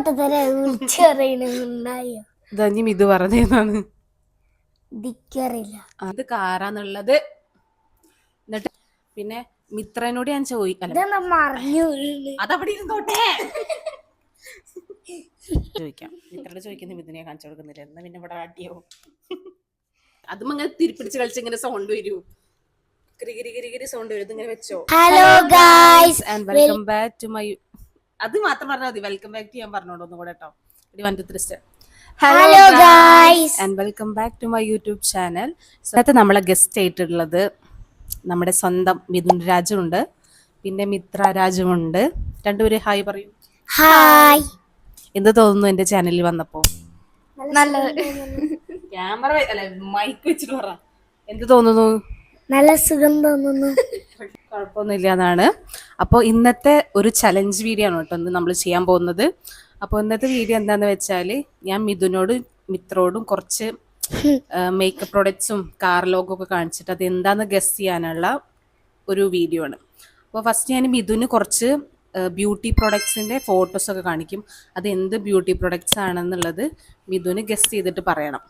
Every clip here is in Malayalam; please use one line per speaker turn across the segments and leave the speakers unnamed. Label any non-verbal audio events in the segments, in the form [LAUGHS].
പൊട്ടത്തര
ഇത് പറഞ്ഞതാണ്
ദിക്കറിയില്ല
അത് കാറാന്നുള്ളത്. എന്നിട്ട് പിന്നെ മിത്രനോട് ഞാൻ ചോദിക്കല.
മറിഞ്ഞു
അതവിടെ ഇരുന്നോട്ടെ. ചോദിക്കാം. മിത്രയോട് ചോദിക്കുന്ന മിഥുനെ കാണിച്ചു കൊടുക്കുന്നില്ല? എന്നാ പിന്നെ ഇവിടെ അടിയാവും. അതും അങ്ങനെ തിരിപ്പിടിച്ച് കളിച്ച് ഇങ്ങനെ സൗണ്ട് വരൂ. സൗണ്ട് വരും. ഇങ്ങനെ വെച്ചോ.
Hello guys
and welcome back to my അത് മാത്രം പറഞ്ഞാൽ മതി. വെൽക്കം ബാക്ക് ടു ഞാൻ പറഞ്ഞോളൂ ഒന്നും കൂടെ കേട്ടോ. One two three step
hello guys
and welcome back to my YouTube channel ഇന്നത്തെ നമ്മളെ ഗസ്റ്റ് ആയിട്ടുള്ളത് നമ്മുടെ സ്വന്തം മിഥുൻ രാജുണ്ട്. പിന്നെ മിത്ര രാജുണ്ട് രണ്ടുപേരും ഹായ് പറയും.
ഹായ്
എന്ത് തോന്നുന്നു എന്റെ ചാനലിൽ വന്നപ്പോ?
നല്ല
ക്യാമറ അല്ല മൈക്ക് വെച്ചിട്ട് പറ. എന്ത് തോന്നുന്നു?
നല്ല സുഖം തോന്നുന്നു. [LAUGHS]
കുഴപ്പമൊന്നുമില്ല എന്നാണ് അപ്പോൾ ഇന്നത്തെ ഒരു ചലഞ്ച് വീഡിയോ ആണ് കേട്ടോ നമ്മൾ ചെയ്യാൻ പോകുന്നത്. അപ്പോൾ ഇന്നത്തെ വീഡിയോ എന്താന്ന് വെച്ചാൽ ഞാൻ മിഥുനോട് മിത്രോടും കുറച്ച് മേക്കപ്പ് പ്രൊഡക്ട്സും കാർ ലോഗോ ഒക്കെ കാണിച്ചിട്ട് അത് എന്താന്ന് ഗസ് ചെയ്യാനുള്ള ഒരു വീഡിയോ ആണ്. അപ്പോൾ ഫസ്റ്റ് ഞാൻ മിഥുന് കുറച്ച് ബ്യൂട്ടി പ്രൊഡക്ട്സിന്റെ ഫോട്ടോസൊക്കെ കാണിക്കും. അത് എന്ത് ബ്യൂട്ടി പ്രൊഡക്ട്സ് ആണെന്നുള്ളത് മിഥുന് ഗസ് ചെയ്തിട്ട് പറയണം.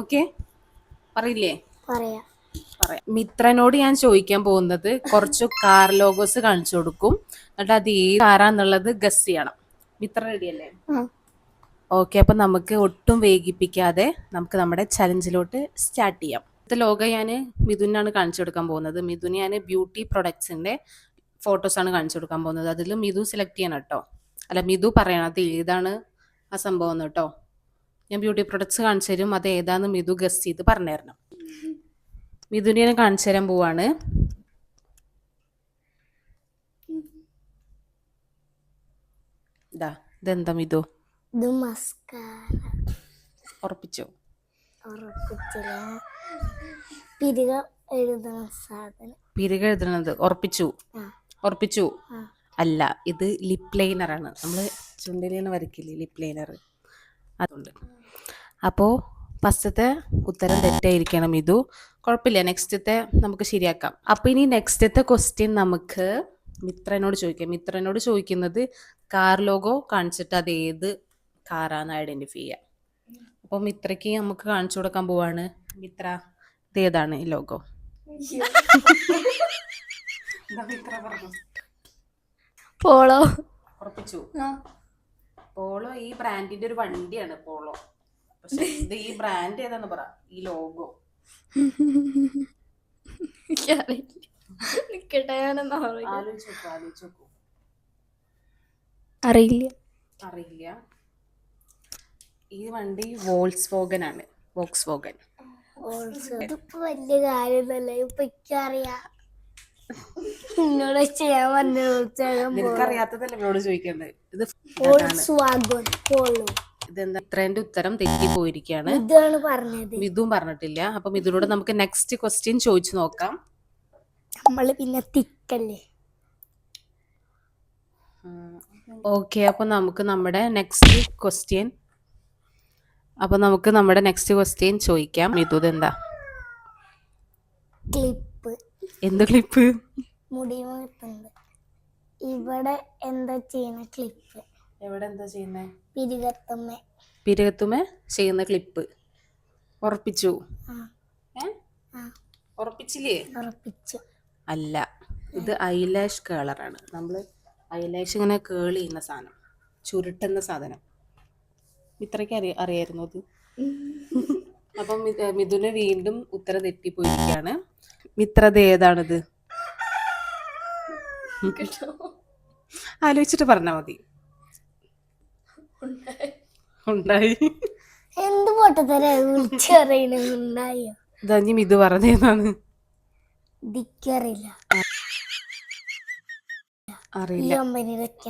ഓക്കെ പറയില്ലേ?
പറയാ.
പറയാം. മിത്രനോട് ഞാൻ ചോദിക്കാൻ പോകുന്നത് കുറച്ച് കാർ ലോഗോസ് കാണിച്ചു കൊടുക്കും. എന്നിട്ട് അത് ഏത് കാറാന്നുള്ളത് ഗസ് ചെയ്യണം. മിത്ര റെഡിയല്ലേ ഓക്കെ അപ്പൊ നമുക്ക് ഒട്ടും വേഗിപ്പിക്കാതെ നമുക്ക് നമ്മുടെ ചലഞ്ചിലോട്ട് സ്റ്റാർട്ട് ചെയ്യാം. ഇത് ലോഗോ ഞാൻ മിഥുനാണ് കാണിച്ചു കൊടുക്കാൻ പോകുന്നത്. മിഥുന് ഞാൻ ബ്യൂട്ടി പ്രൊഡക്ട്സിന്റെ ഫോട്ടോസ് ആണ് കാണിച്ചു കൊടുക്കാൻ പോകുന്നത്. അതിൽ മിഥു സെലക്ട് ചെയ്യണം കേട്ടോ. അല്ല മിഥു പറയണം അത് ഏതാണ് ആ സംഭവം കേട്ടോ. ഞാൻ ബ്യൂട്ടി പ്രൊഡക്ട്സ് കാണിച്ചു തരും. അത് ഏതാന്ന് മിഥു ഗസ് ചെയ്ത് പറഞ്ഞു തരണം മിഥുനെ ഞാൻ കാണിച്ചു തരാൻ പോവാണ്. ഇതാ ഇതെന്താ മിഥു? ഉറപ്പിച്ചോ?
പിരിക എഴുതുന്ന സാധനം.
പിരിക എഴുതണത് ഉറപ്പിച്ചു. ഉറപ്പിച്ചു. അല്ല ഇത് ലിപ് ലൈനർ ആണ്. നമ്മൾ ചുണ്ടിലേന്ന് വരയ്ക്കില്ലേ ലിപ് ലൈനർ അതുണ്ട്. അപ്പോൾ ഫസ്റ്റത്തെ ഉത്തരം തെറ്റായിരിക്കണം ഇതു കുഴപ്പമില്ല. നെക്സ്റ്റത്തെ നമുക്ക് ശരിയാക്കാം. അപ്പോൾ ഇനി നെക്സ്റ്റത്തെ ക്വസ്റ്റ്യൻ നമുക്ക് മിത്രനോട് ചോദിക്കാം. മിത്രനോട് ചോദിക്കുന്നത് കാർ ലോഗോ കാണിച്ചിട്ട് അത് ഏത് കാറാന്ന് ഐഡന്റിഫൈ ചെയ്യാം? അപ്പോൾ മിത്രയ്ക്ക് നമുക്ക് കാണിച്ചു കൊടുക്കാൻ പോവാണ്. മിത്ര ഇത് ഏതാണ് ഈ ലോഗോ?
പോളോ.
പോളോ ഈ ബ്രാൻഡിന്റെ ഒരു വണ്ടിയാണ്. പോളോ പക്ഷെ ഇത് ഈ ബ്രാൻഡ് ഏതാന്ന് പറ ഈ ലോഗോ
നിക്കട്ടെ അറിയില്ല.
അറിയില്ല. ഈ വണ്ടി വോൾസ് വോഗൻ ആണ് വോക്സ് വോഗൻ
ഇതിപ്പോ വലിയ കാര്യമൊന്നുമല്ല ഇപ്പൊ എനിക്കറിയാം. എന്നോട് ചെയ്യാൻ പറഞ്ഞു
നിനക്കറിയാത്തതല്ലേ എന്നോട് ചോദിക്കേണ്ടത്? ഇത്
സ്വാഗൻ പോളോ.
ഇതെന്താ? ഇത്രേന്റെ ഉത്തരം തെറ്റിപ്പോയിരിക്കുകയാണ്
ഇതാണ് പറഞ്ഞത്.
മിഥും പറഞ്ഞിട്ടില്ല. അപ്പൊ ഇതിലൂടെ നമുക്ക് നെക്സ്റ്റ് ക്വസ്റ്റ്യൻ ചോദിച്ചു നോക്കാം.
നമ്മൾ പിന്നെ തിക്കല്ലേ?
ഓക്കെ അപ്പൊ നമുക്ക് നമ്മുടെ നെക്സ്റ്റ് ക്വസ്റ്റ്യൻ അപ്പൊ നമുക്ക് നമ്മുടെ നെക്സ്റ്റ് ക്വസ്റ്റ്യൻ ചോദിക്കാം. മിഥു എന്താ
ക്ലിപ്പ്.
എന്ത് ക്ലിപ്പ്?
ഇവിടെ എന്താ ചെയ്യുന്ന ക്ലിപ്പ്?
എവിടെ എന്താ ചെയ്യുന്നത്
പിരികത്തമ്മ.
പിരകത്തുമേ ചെയ്യുന്ന ക്ലിപ്പ്. ഉറപ്പിച്ചു. ഉറപ്പിച്ചില്ലേ?
ഉറപ്പിച്ചു.
അല്ല ഇത് ഐലാഷ് കേളറാണ് നമ്മൾ ഐലാഷ് ഇങ്ങനെ കേൾ ചെയ്യുന്ന സാധനം ചുരുട്ടുന്ന സാധനം. ഇത്രയ്ക്ക് അറിയ അറിയായിരുന്നു അത്. അപ്പം മിഥുന മിഥുന് വീണ്ടും ഉത്തരം തെറ്റിപ്പോയിരിക്കുകയാണ്. മിത്രത ഏതാണിത്? ആലോചിച്ചിട്ട് പറഞ്ഞാൽ മതി. ഉണ്ടായി.
എന്ത് പൊട്ടത്തര?
ഇത് പറഞ്ഞതാണ്
ദിക്കറിയില്ല.
അറിയില്ല.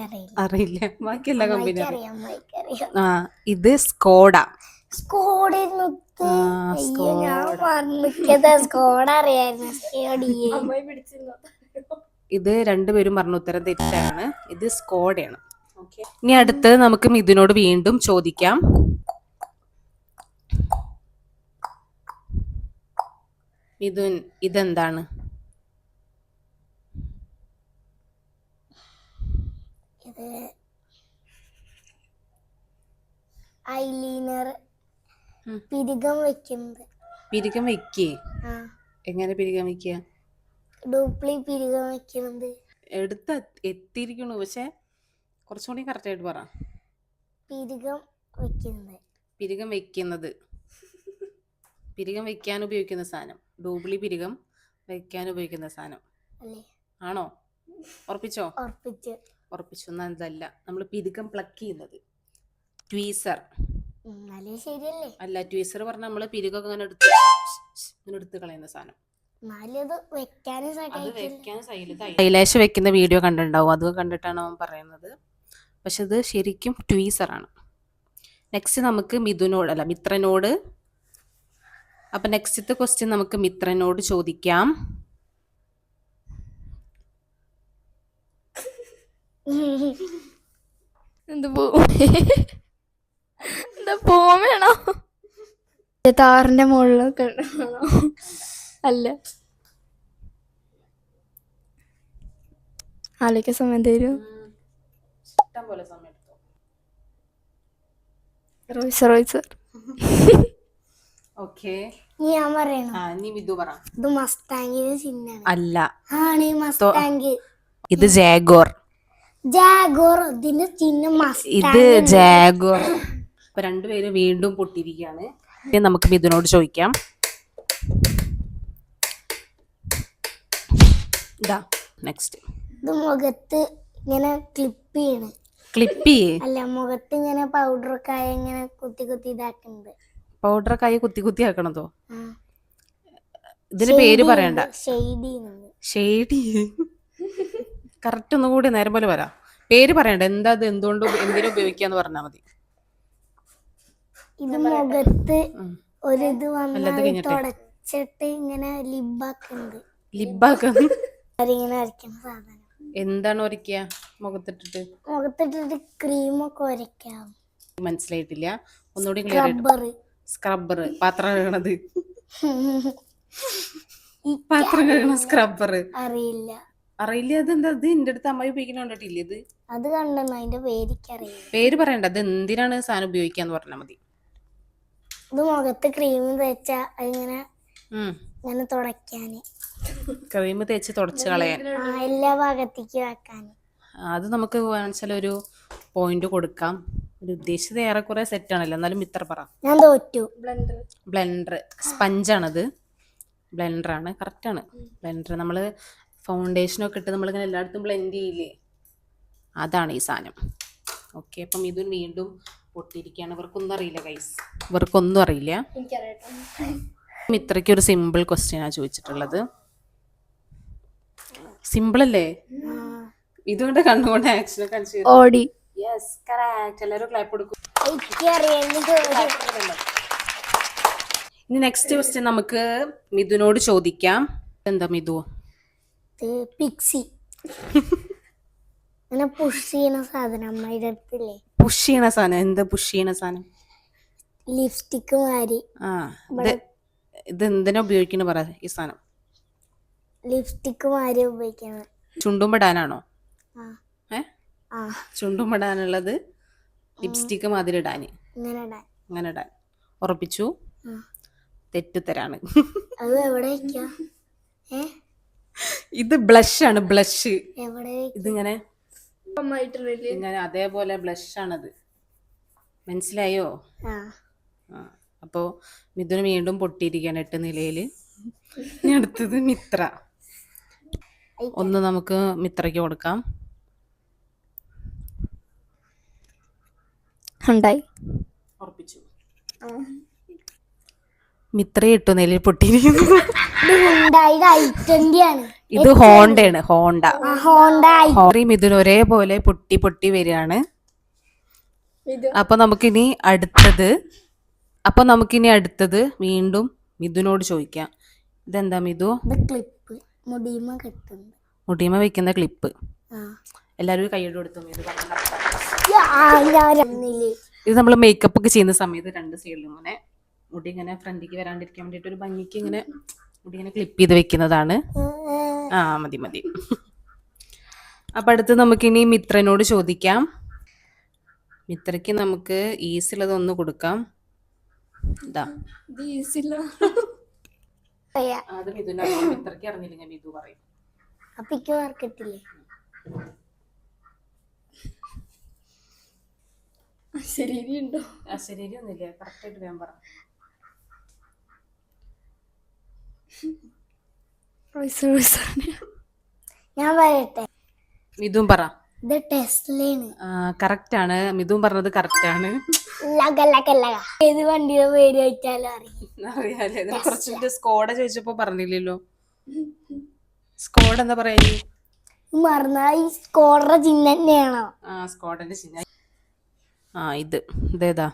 അറിയില്ല.
അറിയില്ല. ബാക്കി എല്ലാ കമ്പനി ആ ഇത് സ്കോഡ. ഇത് രണ്ടുപേരും പറഞ്ഞ ഉത്തരം തെറ്റാണ്. ഇത് സ്കോഡയാണ്. ഇനി അടുത്ത് നമുക്ക് മിഥുനോട് വീണ്ടും ചോദിക്കാം. മിഥുൻ ഇതെന്താണ്?
ഇത് ഐലീനർ. പിരികം വെക്കുന്നത്.
പിരികം വെക്കേ? എങ്ങനെ പിരികം വെക്കുക
ഡൂപ്ലി പിരികം വെക്കുന്നത്.
എടുത്ത് എത്തിയിരിക്കണു. പക്ഷെ കുറച്ചും കൂടി കറക്റ്റായിട്ട് പറ
പിരികം വെക്കുന്നത്
പിരികം വെക്കുന്നത് പിരികം വെക്കാൻ ഉപയോഗിക്കുന്ന സാധനം ഡൂബ്ലി പിരികം വെക്കാൻ ഉപയോഗിക്കുന്ന സാധനം ആണോ ഉറപ്പിച്ചോ
ഉറപ്പിച്ച്
ഉറപ്പിച്ചു എന്നല്ല നമ്മൾ പിരികം പ്ലക്ക് ചെയ്യുന്നത് ട്വീസർ അല്ല ട്വീസർ പറഞ്ഞ നമ്മൾ പിരികൊക്കെ അങ്ങനെ എടുത്ത് ഇങ്ങനെ എടുത്ത് കളയുന്ന സാധനം
വെക്കാനും
വെക്കുന്ന വീഡിയോ കണ്ടിട്ടുണ്ടാവും അത് കണ്ടിട്ടാണ് അവൻ പറയുന്നത് പക്ഷെ ഇത് ശരിക്കും ട്വീസറാണ്. നെക്സ്റ്റ് നമുക്ക് മിഥുനോട് അല്ല മിത്രനോട്. അപ്പം നെക്സ്റ്റത്തെ ക്വസ്റ്റ്യൻ നമുക്ക് മിത്രനോട് ചോദിക്കാം.
എന്ത് പോ എന്താ പോമേണോ താറിന്റെ മുകളിലൊക്കെ അല്ല. ആലോചിക്കാൻ സമയം തരൂ.
ഇഷ്ടം പോലെ സമയം എടുത്തോ
റോയ്സ് റോയ്സ്
ഓക്കെ.
ഇനി ഞാൻ പറയണം?
ആ ഇനി മിഥു പറ.
ഇത് മസ്താങ്കിന്റെ ചിഹ്നാണ്
അല്ല.
ആണ് ഈ മസ്താങ്ക്
ഇത് ജാഗോർ.
ജാഗോർ ഇതിന്റെ ചിഹ്നം
ഇത് ജാഗോർ. അപ്പൊ രണ്ടുപേരും വീണ്ടും പൊട്ടിയിരിക്കുകയാണ്. ഇനി നമുക്ക് മിഥുനോട് ചോദിക്കാം. ഇതാ നെക്സ്റ്റ്
ഇത് മുഖത്ത് ഇങ്ങനെ ക്ലിപ്പ് ചെയ്യണ്.
ക്ലിപ്പ് ചെയ്യേ
അല്ല മുഖത്ത് ഇങ്ങനെ പൗഡർ ഒക്കെ ആയി ഇങ്ങനെ കുത്തി കുത്തി ഇതാക്കുന്നത്
പൗഡർ കായ കുത്തി കുത്തി ആക്കണതോ? ഇതിന് പേര് പറയണ്ട.
ഷെയ്ഡ്
കറക്റ്റ് ഒന്നും കൂടി നേരം പോലെ വരാം. പേര് പറയണ്ട എന്താ ഇത് എന്തുകൊണ്ട് എന്തിനു ഉപയോഗിക്കാന്ന് പറഞ്ഞാ മതി.
ഇത് മുഖത്ത് ഒരു ഇത്
വന്നിട്ട്.
തുടച്ചിട്ട് ഇങ്ങനെ ലിബാക്കുന്നത്
ലിബാക്ക
അവരിങ്ങനെ അരയ്ക്കുന്ന സാധനം.
എന്താണ് ഒരക്കിയ മുഖത്തിട്ടിട്ട്?
മുഖത്തിട്ടിട്ട് ക്രീമൊക്കെ ഒരക്കാം
മനസ്സിലായിട്ടില്ല. ഒന്നുകൂടി ക്ലിയർ ആയിട്ട് സ്ക്രബ്ബർ പാത്രം കഴുകണത്. [LAUGHS] പാത്രം കഴുകണ സ്ക്രബ്ബർ
അറിയില്ല.
അറിയില്ല. അതെന്താ ഇത് എന്റെ അടുത്ത് അമ്മ ഉപയോഗിക്കണോണ്ടിട്ടില്ല ഇത്?
അത് കണ്ടെന്ന് അതിന്റെ പേരിക്കറിയില്ല.
പേര് പറയണ്ട. അത് എന്തിനാണ് സാധനം ഉപയോഗിക്കാന്ന് പറഞ്ഞാൽ മതി.
ഇത് മുഖത്ത് ക്രീം തേച്ചാ അതിങ്ങനെ
ഉം.
ഇങ്ങനെ തുടയ്ക്കാന്.
ക്രീം തേച്ച് തുടച്ച് കളയാൻ.
ആ എല്ലാ ഭാഗത്തേക്ക്
അത് നമുക്ക് വെച്ചാൽ ഒരു പോയിന്റ് കൊടുക്കാം. ഒരു ഉദ്ദേശിച്ചത് ഏറെക്കുറെ സെറ്റ് ആണല്ലോ. എന്നാലും ഇത്ര പറ.
ഞാൻ തോറ്റു.
ബ്ലെൻഡർ സ്പഞ്ചാണത് ബ്ലെൻഡറാണ് കറക്റ്റാണ് ബ്ലെൻഡർ നമ്മൾ ഫൗണ്ടേഷനൊക്കെ ഇട്ട് നമ്മളിങ്ങനെ എല്ലായിടത്തും ബ്ലെൻഡ് ചെയ്യില്ലേ? അതാണ് ഈ സാധനം. ഓക്കെ അപ്പം ഇതും വീണ്ടും പൊട്ടിയിരിക്കുകയാണ്. ഇവർക്കൊന്നും അറിയില്ല ഗൈസ് ഇവർക്കൊന്നും അറിയില്ല. ഇത്രയ്ക്ക് ഒരു സിമ്പിൾ ക്വസ്റ്റ്യനാണ് ചോദിച്ചിട്ടുള്ളത്.
ആ.
ഇതുകൊണ്ട് കണ്ണുകൊണ്ട് ആക്ഷൻ
ഓടി.
യെസ് കറക്റ്റ് എല്ലാവരും ക്ലാപ്പ് കൊടുക്കും. ഇനി നെക്സ്റ്റ് ക്വസ്റ്റ്യൻ നമുക്ക് മിഥുനോട് ചോദിക്കാം. എന്താ മിഥു?
പിക്സി അങ്ങനെ പുഷ് ചെയ്യണ സാധനം അമ്മയുടെ അടുത്തില്ലേ?
പുഷ് ചെയ്യണ സാധനം. എന്താ പുഷ് ചെയ്യണ സാധനം?
ലിപ്സ്റ്റിക്ക് മാരി
ആ ഇത് എന്തിനാ ഉപയോഗിക്കണ പറ ഈ സാധനം.
ലിപ്സ്റ്റിക്ക് മാതിരി ഉപയോഗിക്കുന്നത്.
ചുണ്ടുമിടാനാണോ
ആ.
ഏ?
ആ.
ചുണ്ടുമിടാനുള്ളത് ലിപ്സ്റ്റിക്ക് മാതിരി ഇടാന്.
ഇങ്ങനെ ഇടാൻ.
അങ്ങനെ ഇടാൻ. ഉറപ്പിച്ചു. തെറ്റുത്തരാണ്.
അത് എവിടെ
ഇത് ബ്ലഷ്. ആണ് ബ്ലഷ് ഇതിങ്ങനെ ഇങ്ങനെ അതേപോലെ ബ്ലഷ് ആണത് മനസ്സിലായോ?
ആ.
ആ. അപ്പോൾ മിഥുന് വീണ്ടും പൊട്ടിയിരിക്കുകയാണ് എട്ട് നിലയിൽ. ഇനി അടുത്തത് മിത്ര. ഒന്ന് നമുക്ക് മിത്രയ്ക്ക് കൊടുക്കാം.
ഉണ്ടായി.
ഉറപ്പിച്ചു. മിത്ര ഇട്ടു നെല്ലിൽ പൊട്ടിയിരിക്കുന്നു.
ഇത്
ഹോണ്ടയാണ് ഹോണ്ട.
ഹോണ്ട
ഹോറി മിഥുൻ ഒരേപോലെ പൊട്ടി പൊട്ടി വരികയാണ്. അപ്പൊ നമുക്കിനി അടുത്തത് അപ്പൊ നമുക്കിനി അടുത്തത് വീണ്ടും മിഥുനോട് ചോദിക്കാം. ഇതെന്താ മിഥു?
ക്ലിപ്പ് മുടിയുമ കെട്ടുന്നത്
മുടിമ വെക്കുന്ന ക്ലിപ്പ്
ആ.
എല്ലാവരും കൈയ്യോട് കൊടുത്തു ഇത് നമ്മൾ മേക്കപ്പ് ഒക്കെ ചെയ്യുന്ന സമയത്ത് രണ്ട് സൈഡിലും ഇങ്ങനെ മുടി ഇങ്ങനെ ഫ്രണ്ടിക്ക് വരാണ്ടിരിക്കാൻ വേണ്ടിയിട്ട് ഒരു ഭംഗിക്ക് ഇങ്ങനെ മുടി ഇങ്ങനെ ക്ലിപ്പ് ചെയ്ത് വെക്കുന്നതാണ്. ആ മതി മതി. അപ്പൊ അടുത്ത് നമുക്ക് ഇനി മിത്രനോട് ചോദിക്കാം. മിത്രയ്ക്ക് നമുക്ക് ഈസിലതൊന്ന് കൊടുക്കാം. ഇതാ. അത് മിഥുന മിത്രയ്ക്ക് അറിഞ്ഞില്ലെങ്കിൽ മിഥു പറയും.
മാർക്കറ്റില്ലേ
ഉണ്ടോ?
ആ ശരി ഒന്നുമില്ല കറക്റ്റായിട്ട് ഞാൻ പറ.
ഞാൻ പറയട്ടെ?
മിഥുൻ പറ.
ഇത് ടെസ്റ്റിലാണ്
കറക്റ്റ് ആണ്. മിഥുൻ പറഞ്ഞത് കറക്റ്റ് ആണ്.
ലഗ ലഗ ലഗ. ഏത് വണ്ടിയുടെ പേര് അറിയും.
അറിയാലേ ഇത് കുറച്ചുകൂടി സ്കോഡ ചോദിച്ചപ്പോ പറഞ്ഞില്ലല്ലോ. സ്കോഡ് എന്താ പറയാ? ഇനി?
മറന്ന ഈ സ്കോഡറ ചിഹ്നം തന്നെയാണോ?
ആ സ്കോഡിന്റെ ചിഹ്നം. ആ ഇത്. ഇതേതാ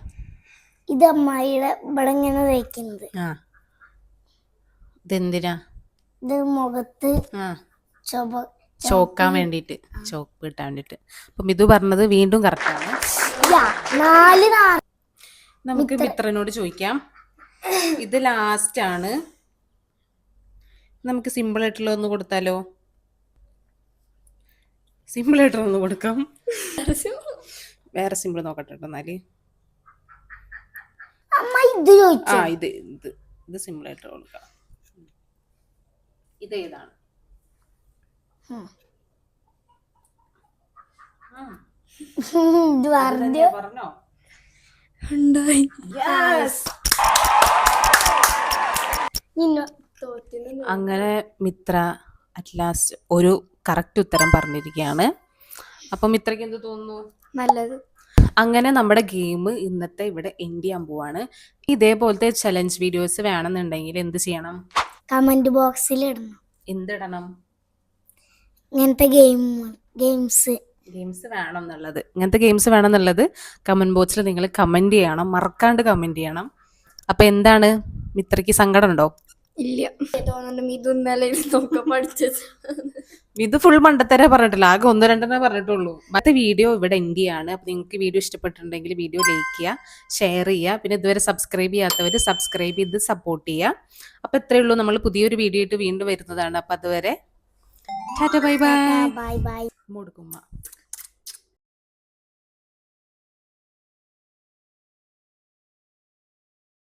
ഇത് അമ്മായിയുടെ ഇവിടെ ഇങ്ങനെ തേക്കുന്നത്.
ആ. ഇതെന്തിനാ
ഇത് മുഖത്ത്
ആ.
ചൊവ
ചോക്കാൻ വേണ്ടിട്ട് ചോക്ക് കിട്ടാൻ വേണ്ടിട്ട് അപ്പൊ ഇത് പറഞ്ഞത് വീണ്ടും കറക്റ്റ് ആണ്.
യാ, നാല്
നമുക്ക് മിത്രനോട് ചോദിക്കാം. ഇത് ലാസ്റ്റ് ആണ്. നമുക്ക് സിമ്പിൾ ആയിട്ടുള്ള ഒന്ന് കൊടുത്താലോ? സിമ്പിൾ ആയിട്ടുള്ള ഒന്ന് കൊടുക്കാം. വേറെ സിമ്പിൾ നോക്കട്ടെ കേട്ടോ
എന്നാൽ.
ആ ഇത് ഇത് ഇത് സിമ്പിൾ ആയിട്ട് കൊടുക്കാം. ഇത് ഏതാണ്? ആ,
പറഞ്ഞു?
ഉണ്ടായി.
അങ്ങനെ മിത്ര അറ്റ് ലാസ്റ്റ് ഒരു കറക്റ്റ് ഉത്തരം പറഞ്ഞിരിക്കുകയാണ്. അപ്പം മിത്രയ്ക്ക് എന്ത് തോന്നുന്നു?
നല്ലത്.
അങ്ങനെ നമ്മുടെ ഗെയിം ഇന്നത്തെ ഇവിടെ എൻഡ് ചെയ്യാൻ പോവാണ്. ഇതേപോലത്തെ ചലഞ്ച് വീഡിയോസ് വേണമെന്നുണ്ടെങ്കിൽ എന്ത് ചെയ്യണം?
കമന്റ് ബോക്സിൽ ഇടണം.
എന്തിടണം?
ഇങ്ങനത്തെ ഗെയിം ഗെയിംസ്
ഗെയിംസ് വേണം എന്നുള്ളത് ഇങ്ങനത്തെ ഗെയിംസ് വേണം എന്നുള്ളത് കമന്റ് ബോക്സിൽ നിങ്ങൾ കമന്റ് ചെയ്യണം. മറക്കാണ്ട് കമന്റ് ചെയ്യണം. അപ്പൊ എന്താണ്? മിത്രയ്ക്ക് സങ്കടം ഉണ്ടോ
ഇല്ല
ഇത് ഫുൾ മണ്ടത്തര പറഞ്ഞിട്ടില്ല. ആകെ ഒന്നോ രണ്ടെണ്ണേ പറഞ്ഞിട്ടുള്ളൂ. മറ്റേ വീഡിയോ ഇവിടെ എൻഡ് ചെയ്യാണ്. അപ്പൊ നിങ്ങൾക്ക് വീഡിയോ ഇഷ്ടപ്പെട്ടിട്ടുണ്ടെങ്കിൽ വീഡിയോ ലൈക്ക് ചെയ്യുക ഷെയർ ചെയ്യുക. പിന്നെ ഇതുവരെ സബ്സ്ക്രൈബ് ചെയ്യാത്തവർ സബ്സ്ക്രൈബ് ചെയ്ത് സപ്പോർട്ട് ചെയ്യുക. അപ്പൊ ഇത്രയേ ഉള്ളൂ. നമ്മൾ പുതിയൊരു വീഡിയോ ആയിട്ട് വീണ്ടും വരുന്നതാണ്. അപ്പൊ അതുവരെ tata bye bye.
Bye bye
കൊടുക്കുമ്മ